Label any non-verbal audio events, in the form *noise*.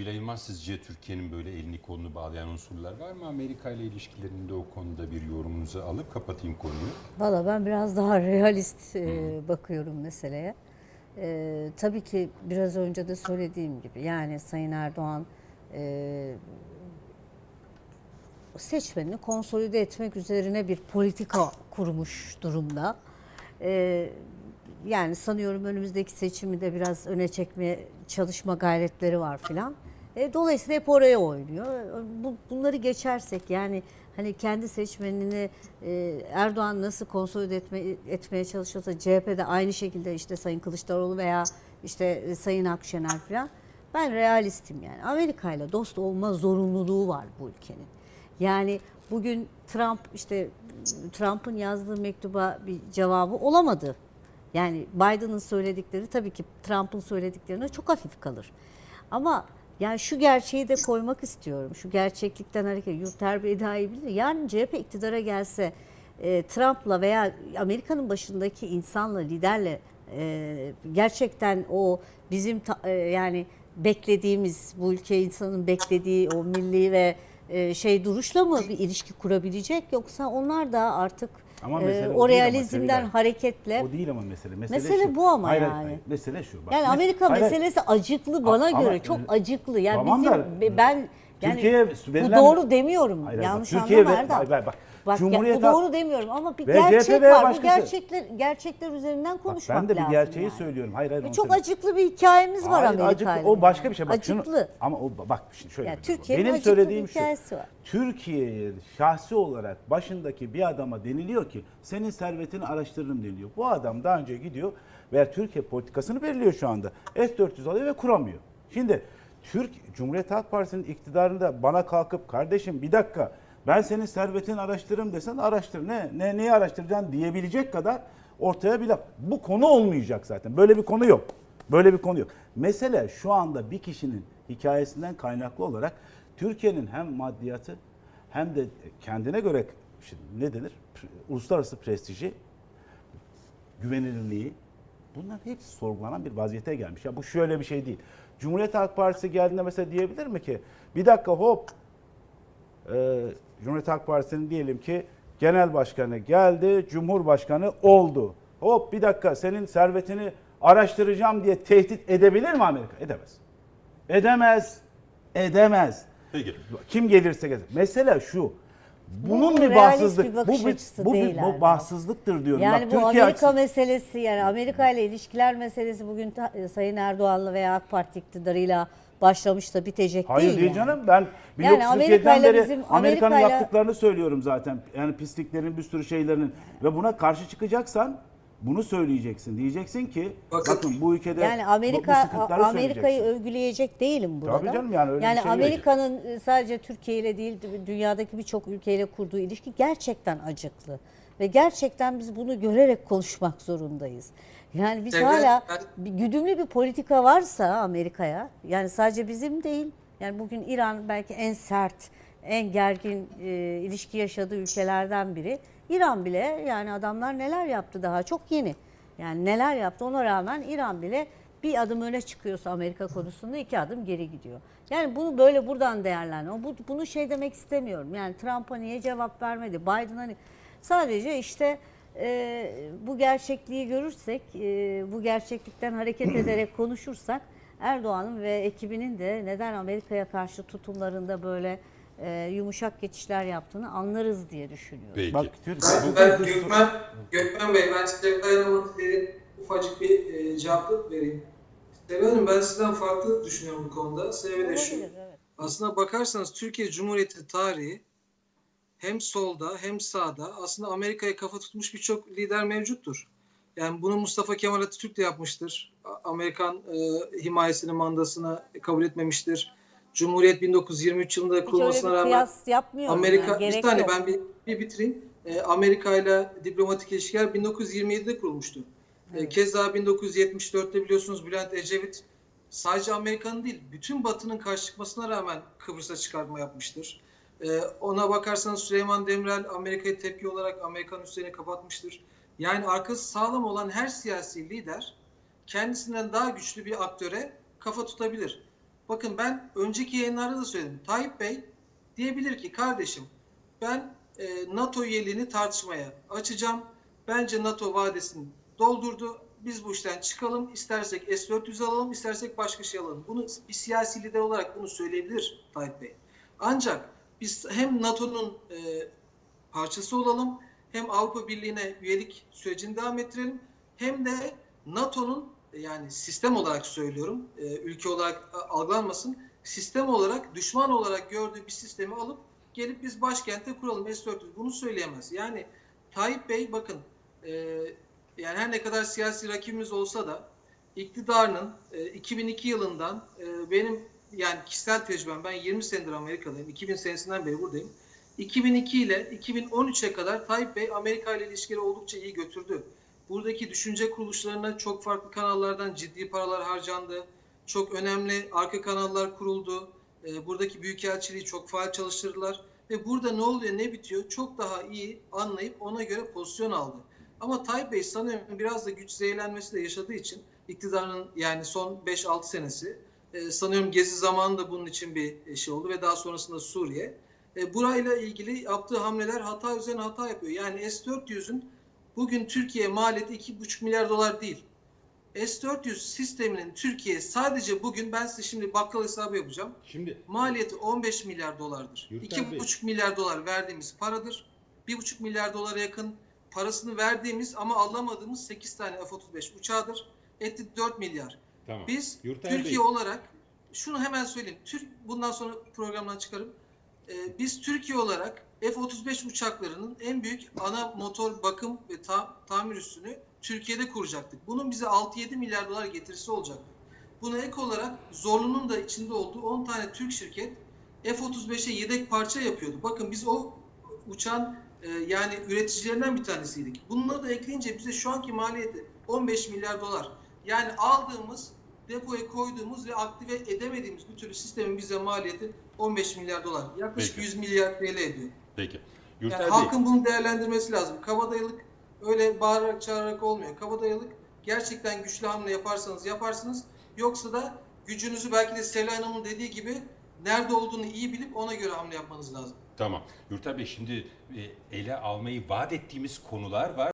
Bilal Yılmaz sizce Türkiye'nin böyle elini kolunu bağlayan unsurlar var mı? Amerika ile ilişkilerinde o konuda bir yorumunuzu alıp kapatayım konuyu. Valla ben biraz daha *laughs* realist e, bakıyorum meseleye. E, tabii ki biraz önce de söylediğim gibi yani Sayın Erdoğan e, seçmenini konsolide etmek üzerine bir politika kurmuş durumda. E, yani sanıyorum önümüzdeki seçimi de biraz öne çekmeye çalışma gayretleri var filan. E, dolayısıyla hep oraya oynuyor. Bu, bunları geçersek yani hani kendi seçmenini e, Erdoğan nasıl konsolide etme, etmeye çalışıyorsa CHP de aynı şekilde işte Sayın Kılıçdaroğlu veya işte e, Sayın Akşener filan. Ben realistim yani. Amerika ile dost olma zorunluluğu var bu ülkenin. Yani bugün Trump işte Trump'ın yazdığı mektuba bir cevabı olamadı. Yani Biden'ın söyledikleri tabii ki Trump'ın söylediklerine çok hafif kalır. Ama yani şu gerçeği de koymak istiyorum. Şu gerçeklikten hareket. Yurtlar Bey daha iyi bilir. Yarın CHP iktidara gelse e, Trump'la veya Amerika'nın başındaki insanla, liderle e, gerçekten o bizim ta- e, yani beklediğimiz bu ülke insanın beklediği o milli ve e, şey duruşla mı bir ilişki kurabilecek yoksa onlar da artık Ama e, mesele o o değil ama realizmden Sevilay. hareketle O değil ama mesele. Mesele, Mesele şu. bu ama Hayır, yani. hayır. Mesele şu. Bak, Yani Amerika hayır, hayır. meselesi acıklı bana Ama- göre ama- çok acıklı. Yani Tamam bizim da- ben yani Türkiye'ye bu verilen- doğru demiyorum. Hayır, hayır, bak, Yanlış Türkiye anlama ve- Erdem. hayır, hayır, bak. Bak ya, Cumhuriyet bu Halk- doğru demiyorum ama bir gerçek var. Bu başkası. gerçekler gerçekler üzerinden konuşmak ben de bir lazım gerçeği yani. söylüyorum. Hayır hayır. Ve çok söyleyeyim. acıklı bir hikayemiz var Hayır, acıklı. O başka bir şey. Bak, acıklı. Şunu, ama o bak şimdi şöyle. Yani bir. Türkiye'nin Benim acıklı bir söylediğim şu. hikayesi var. Türkiye'ye şahsi olarak başındaki bir adama deniliyor ki senin servetini araştırırım deniliyor. Bu adam daha önce gidiyor veya Türkiye politikasını belirliyor şu anda. S-400 alıyor ve kuramıyor. Şimdi Türk Cumhuriyet Halk Partisi'nin iktidarında bana kalkıp kardeşim bir dakika ben senin servetini araştırırım desen araştır. Ne, ne neyi araştıracaksın diyebilecek kadar ortaya bir laf. Bu konu olmayacak zaten. Böyle bir konu yok. Böyle bir konu yok. Mesele şu anda bir kişinin hikayesinden kaynaklı olarak Türkiye'nin hem maddiyatı hem de kendine göre şimdi ne denir? Uluslararası prestiji, güvenilirliği bunların hepsi sorgulanan bir vaziyete gelmiş. Ya bu şöyle bir şey değil. Cumhuriyet Halk Partisi geldiğinde mesela diyebilir mi ki bir dakika hop Cumhuriyet Halk Partisi'nin diyelim ki genel başkanı geldi, cumhurbaşkanı oldu. Hop bir dakika senin servetini araştıracağım diye tehdit edebilir mi Amerika? Edemez. Edemez. Edemez. Peki. Kim gelirse gelsin. Mesele şu. Bunun Bu bir bahtsızlık. bir bakış bu bir, açısı bu, bir- değil bu bahtsızlıktır diyorum. Yani Bak, bu Türkiye Amerika açısından- meselesi yani Amerika ile ilişkiler meselesi bugün ta- e, Sayın Erdoğan'la veya AK Parti iktidarıyla başlamış da bitecek Hayır değil. değil yani. canım. Ben Yani 1947'den Amerika'yla beri Amerika'nın Amerika'yla- yaptıklarını söylüyorum zaten. Yani pisliklerin bir sürü şeylerinin ve buna karşı çıkacaksan bunu söyleyeceksin. Diyeceksin ki Bakın- bakın, bu ülkede Yani bu- bu Amerika sıkıntıları Amerika'yı övgüleyecek değilim burada. Tabii canım, yani öyle yani şey. Amerika'nın e, sadece Türkiye ile değil dünyadaki birçok ülkeyle kurduğu ilişki gerçekten acıklı. Ve gerçekten biz bunu görerek konuşmak zorundayız. Yani biz Devlet- hala bir güdümlü bir politika varsa Amerika'ya yani sadece bizim değil yani bugün İran belki en sert en gergin e, ilişki yaşadığı ülkelerden biri. İran bile yani adamlar neler yaptı daha çok yeni. Yani neler yaptı ona rağmen İran bile bir adım öne çıkıyorsa Amerika konusunda iki adım geri gidiyor. Yani bunu böyle buradan değerlendir. Bu, bunu şey demek istemiyorum. Yani Trump'a niye cevap vermedi? Biden hani sadece işte e, bu gerçekliği görürsek, e, bu gerçeklikten hareket *clears throat* ederek konuşursak Erdoğan'ın ve ekibinin de neden Amerika'ya karşı tutumlarında böyle e, yumuşak geçişler yaptığını anlarız diye düşünüyorum. Peki. Bak Türkiye Ben, ben Gökmen, Gökmen Bey, ben size dayanamadık derin ufacık bir e, cevaplık vereyim. Hanım ben sizden farklı düşünüyorum bu konuda. Sebebi de şu. Evet. Aslına bakarsanız Türkiye Cumhuriyeti tarihi hem solda hem sağda aslında Amerika'ya kafa tutmuş birçok lider mevcuttur. Yani bunu Mustafa Kemal Atatürk de yapmıştır. Amerikan e, himayesini, mandasını kabul etmemiştir. Cumhuriyet 1923 yılında kurulmasına rağmen. Amerika yani, bir tane yok. ben bir, bir bitireyim. Ee, Amerika ile diplomatik ilişkiler 1927'de kurulmuştu. Ee, Evet. keza 1974'te biliyorsunuz Bülent Ecevit sadece Amerika'nın değil bütün Batı'nın karşı çıkmasına rağmen Kıbrıs'a çıkartma yapmıştır. Ee, ona bakarsanız Süleyman Demirel Amerika'ya tepki olarak Amerikan üslerini kapatmıştır. Yani arkası sağlam olan her siyasi lider kendisinden daha güçlü bir aktöre kafa tutabilir. Bakın ben önceki yayınlarda da söyledim. Tayyip Bey diyebilir ki kardeşim ben e, NATO üyeliğini tartışmaya açacağım. Bence NATO vadesini doldurdu. Biz bu işten çıkalım. İstersek S-400 alalım, istersek başka şey alalım. Bunu bir siyasi lider olarak bunu söyleyebilir Tayyip Bey. Ancak biz hem NATO'nun e, parçası olalım, hem Avrupa Birliği'ne üyelik sürecini devam ettirelim, hem de NATO'nun yani sistem olarak söylüyorum, e, ülke olarak algılanmasın, sistem olarak düşman olarak gördüğü bir sistemi alıp gelip biz başkente kuralım S-400 bunu söyleyemez. Yani Tayyip Bey bakın e, yani her ne kadar siyasi rakibimiz olsa da iktidarının e, 2002 yılından e, benim yani kişisel tecrübem ben 20 senedir Amerika'dayım. 2000 senesinden beri buradayım. 2002 ile 2013'e kadar Tayyip Bey Amerika ile ilişkileri oldukça iyi götürdü. Buradaki düşünce kuruluşlarına çok farklı kanallardan ciddi paralar harcandı. Çok önemli arka kanallar kuruldu. E, buradaki büyükelçiliği çok faal çalıştırdılar. Ve burada ne oluyor ne bitiyor çok daha iyi anlayıp ona göre pozisyon aldı. Ama Tayyip Bey sanıyorum biraz da güç zehirlenmesi de yaşadığı için iktidarın yani son 5-6 senesi e, sanıyorum Gezi zamanında bunun için bir şey oldu ve daha sonrasında Suriye. E, burayla ilgili yaptığı hamleler hata üzerine hata yapıyor. Yani S-400'ün bugün Türkiye maliyeti 2,5 milyar dolar değil. S-400 sisteminin Türkiye sadece bugün ben size şimdi bakkal hesabı yapacağım. Şimdi Maliyeti 15 milyar dolardır. Yurtlar Bey. 2,5 milyar dolar verdiğimiz paradır. 1,5 milyar dolara yakın parasını verdiğimiz ama alamadığımız 8 tane F-35 uçağıdır. Etti 4 milyar. tamam. Biz Yurtay Türkiye Bey. olarak şunu hemen söyleyeyim. Türk bundan sonra programdan çıkarım. Ee, biz Türkiye olarak F-35 uçaklarının en büyük ana motor bakım ve ta- tamir üssünü Türkiye'de kuracaktık. Bunun bize 6-7 milyar dolar getirisi olacaktı. Buna ek olarak Zorlu'nun da içinde olduğu 10 tane Türk şirket F-35'e yedek parça yapıyordu. Bakın biz o uçağın e, yani üreticilerinden bir tanesiydik. Bununla da ekleyince bize şu anki maliyeti 15 milyar dolar. Yani aldığımız, depoya koyduğumuz ve aktive edemediğimiz bir türlü sistemin bize maliyeti 15 milyar dolar. Yaklaşık Peki. 100 milyar TL ediyor. Peki. Yani Yurtay Bey. halkın bunu değerlendirmesi lazım. Kabadayılık öyle bağırarak çağırarak olmuyor. Kabadayılık gerçekten güçlü hamle yaparsanız yaparsınız. Yoksa da gücünüzü belki de Selay Hanım'ın dediği gibi nerede olduğunu iyi bilip ona göre hamle yapmanız lazım. Tamam. Yurtay Bey şimdi e, ele almayı vaat ettiğimiz konular var.